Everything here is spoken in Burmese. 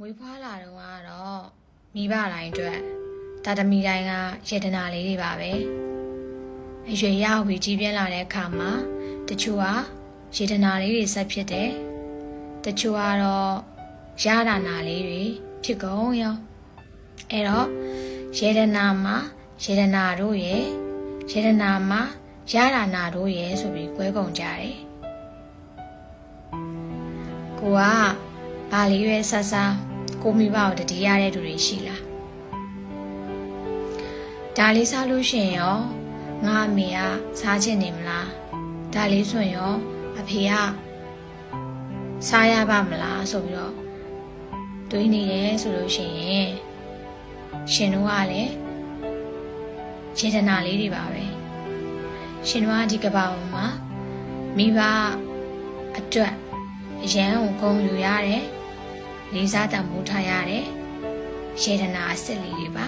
မွေးဖွားလာတော့ကတော့မိဘတိုင်းအတွက်တာသမီတိုင်းကယေတနာလေးတွေပါပဲအရွယ်ရောက်ပြီးကြီးပြင်းလာတဲ့အခါမှာတချို့ကယေတနာလေးတွေဆက်ဖြစ်တယ်တချို့ကတော့ရတာနာလေးတွေဖြစ်ကုန်ရောအဲ့တော့ယေတနာမှာယေတနာတို့ရဲ့ယေတနာမှာရတာနာတို့ရဲ့ဆိုပြီး꿰ကုန်ကြတယ်ကိုကဘာလေးရွယ်ဆဆ ကိုမိဘကိုတတိရတဲ့သူတွေရှိလားဒါလေးစားလို့ရှိရင်ရောငါအမေကစားချင်နေမလားဒါလေးဆိုရင်ရောအဖေကစားရပါမလားဆိုပြီးတော့တွေးနေတယ်ဆိုလို့ရှိရင်ရှင်တို့ကလည်းခြေတနာလေးတွေပါပဲရှင်တို့ကဒီကပ္ပပေါ်မှာမိဘအတွက်အရန်ကိုဂုဏ်ယူရတယ် လေးစားတန်ဖိုးထားရတယ်ရေဒနာအစ်စ်လေးတွေပါ